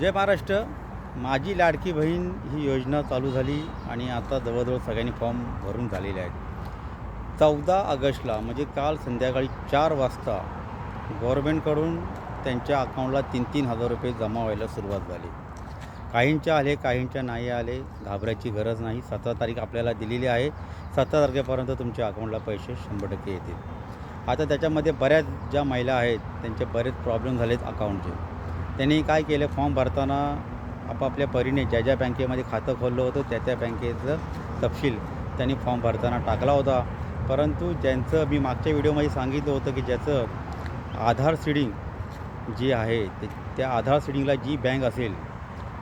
जय महाराष्ट्र. माझी लाडकी बहीण ही योजना चालू झाली आणि आता जवळजवळ सगळ्यांनी फॉर्म भरून झालेले आहेत. चौदा ऑगस्टला म्हणजे काल संध्याकाळी चार वाजता गव्हर्मेंटकडून त्यांच्या अकाउंटला तीन तीन हजार रुपये जमा व्हायला सुरुवात झाली. काहींच्या आले काहींच्या नाही आले घाबरायची गरज नाही. सतरा तारीख आपल्याला दिलेली आहे. सतरा तारखेपर्यंत तुमच्या अकाउंटला पैसे शंभर टक्के येतील. आता त्याच्यामध्ये बऱ्याच ज्या महिला आहेत त्यांचे बरेच प्रॉब्लेम झालेत अकाउंटचे. त्यांनी काय केलं? फॉर्म भरताना आपापल्या परीने ज्या ज्या बँकेमध्ये खातं खोललं होतं त्या त्या बँकेचं तपशील त्यांनी फॉर्म भरताना टाकला होता. परंतु ज्यांचं मी मागच्या व्हिडिओमध्ये सांगितलं होतं की ज्याचं आधार सीडिंग जी आहे ते त्या आधार सीडिंगला जी बँक असेल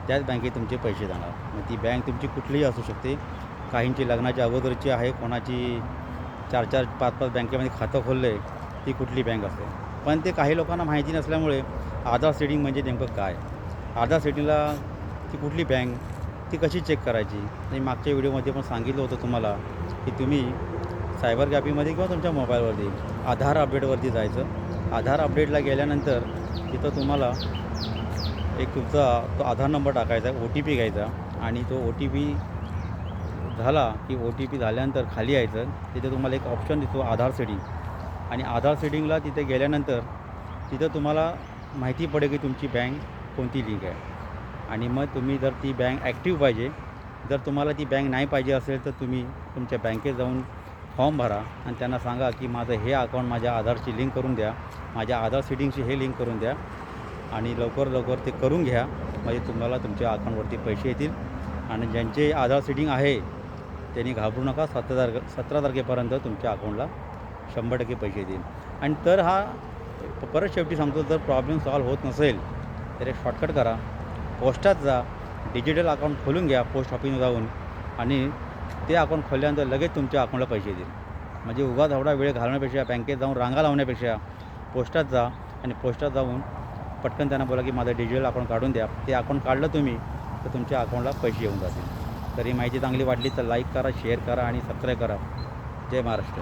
त्याच बँकेत तुमचे पैसे जाणार. मग ती बँक तुमची कुठलीही असू शकते. काहींची लग्नाच्या अगोदरची आहे कोणाची चार चार पाच पाच बँकेमध्ये खातं खोललं आहे ती कुठली बँक असेल. पण ते काही लोकांना माहिती नसल्यामुळे आधार सेटिंग म्हणजे नेमकं काय? आधार सेटिंगला ती कुठली बँक ती कशी चेक करायची? आणि मागच्या व्हिडिओमध्ये पण सांगितलं होतं तुम्हाला की तुम्ही सायबर कॅफेमध्ये किंवा तुमच्या मोबाईलवरती आधार अपडेटवरती जायचं. आधार अपडेटला गेल्यानंतर तिथं तुम्हाला एक तुमचा तो आधार नंबर टाकायचा ओ टी पी घ्यायचा. आणि तो ओ टी पी झाला की ओ टी पी झाल्यानंतर खाली यायचं. तिथे तुम्हाला एक ऑप्शन दिसतो आधार सेटिंग आणि आधार सेटिंगला तिथे गेल्यानंतर तिथं तुम्हाला माहिती पडेल की तुमची बँक कोणती लिंक आहे. आणि मग तुम्ही जर ती बँक ॲक्टिव्ह पाहिजे जर तुम्हाला ती बँक नाही पाहिजे असेल तर तुम्ही तुमच्या बँकेत जाऊन फॉर्म भरा आणि त्यांना सांगा की माझं हे अकाउंट माझ्या आधारशी लिंक करून द्या माझ्या आधार सिटिंगशी हे लिंक करून द्या आणि लवकर लवकर ते करून घ्या. म्हणजे तुम्हाला तुमच्या अकाउंटवरती पैसे येतील. आणि ज्यांचे आधार सिटिंग आहे त्यांनी घाबरू नका. सतरा तारखे सतरा तारखेपर्यंत तुमच्या अकाउंटला शंभर टक्के पैसे येतील. आणि तर हा परत शेवटी सांगतो जर प्रॉब्लेम सॉल्व्ह होत नसेल तर एक शॉर्टकट करा. पोस्टात जा. डिजिटल अकाउंट खोलून घ्या पोस्ट ऑफिसला जाऊन. आणि ते अकाउंट खोलल्यानंतर लगेच तुमच्या अकाउंटला पैसे येतील. म्हणजे उगाच एवढा वेळ घालवण्यापेक्षा बँकेत जाऊन रांगा लावण्यापेक्षा पोस्टात जा. आणि पोस्टात जाऊन पटकन त्यांना बोला की माझं डिजिटल अकाउंट काढून द्या. ते अकाउंट काढलं तुम्ही तर तुमच्या अकाउंटला पैसे येऊन जातील. तर ही माहिती चांगली वाटली तर लाईक करा शेअर करा आणि सबस्क्राईब करा. जय महाराष्ट्र.